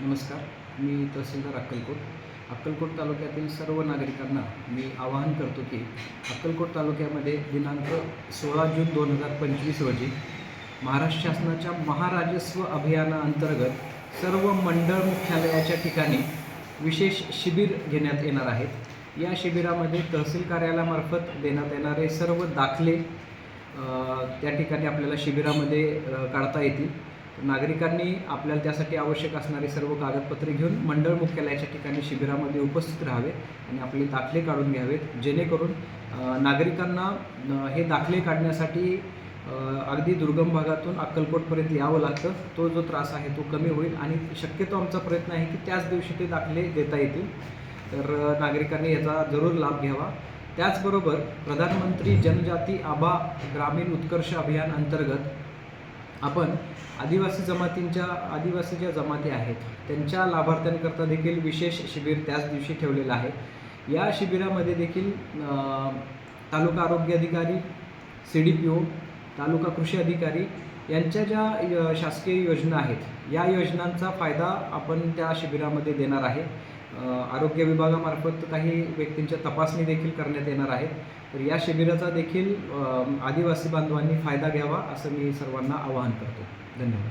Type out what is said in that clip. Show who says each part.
Speaker 1: नमस्कार मी तहसीलदार अक्कलकोट. अक्कलकोट तालुक्यातील सर्व नागरिकांना मी आवाहन करतो की अक्कलकोट तालुक्यामध्ये दिनांक सोळा जून दोन हजार पंचवीस रोजी महाराष्ट्र शासनाच्या महाराजस्व अभियानाअंतर्गत सर्व मंडळ मुख्यालयाच्या ठिकाणी विशेष शिबिर घेण्यात येणार आहेत या शिबिरामध्ये तहसील कार्यालयामार्फत देण्यात येणारे सर्व दाखले त्या ठिकाणी आपल्याला शिबिरामध्ये काढता येतील. नागरिकांनी आपल्याला त्यासाठी आवश्यक असणारी सर्व कागदपत्रे घेऊन मंडळ मुख्यालयाच्या ठिकाणी शिबिरामध्ये उपस्थित राहावे आणि आपले दाखले काढून घ्यावेत जेणेकरून नागरिकांना हे दाखले काढण्यासाठी अगदी दुर्गम भागातून अक्कलकोटपर्यंत यावं लागतं. तो जो त्रास आहे तो कमी होईल आणि शक्यतो आमचा प्रयत्न आहे की त्याच दिवशी ते दाखले देता येतील. तर नागरिकांनी याचा जरूर लाभ घ्यावा. त्याचबरोबर प्रधानमंत्री जनजाती आभा ग्रामीण उत्कर्ष अभियान अंतर्गत आपण आदिवासी जमातींच्या आदिवासी ज्या जमाती आहेत त्यांच्या लाभार्थ्यांकरता देखील विशेष शिबिर त्याच दिवशी ठेवलेलं आहे. या शिबिरामध्ये देखील तालुका आरोग्य अधिकारी C D P O taluka कृषी अधिकारी यांच्या ज्या य- शासकीय योजना आहेत या योजनांचा फायदा आपण त्या शिबिरामध्ये देणार आहे. आरोग्य विभागामार्फत काही व्यक्तींच्या तपासणी देखील करण्यात येणार आहेत तर या शिबिराचा देखील आदिवासी बांधवांनी फायदा घ्यावा असं मी सर्वांना आवाहन करतो. धन्यवाद.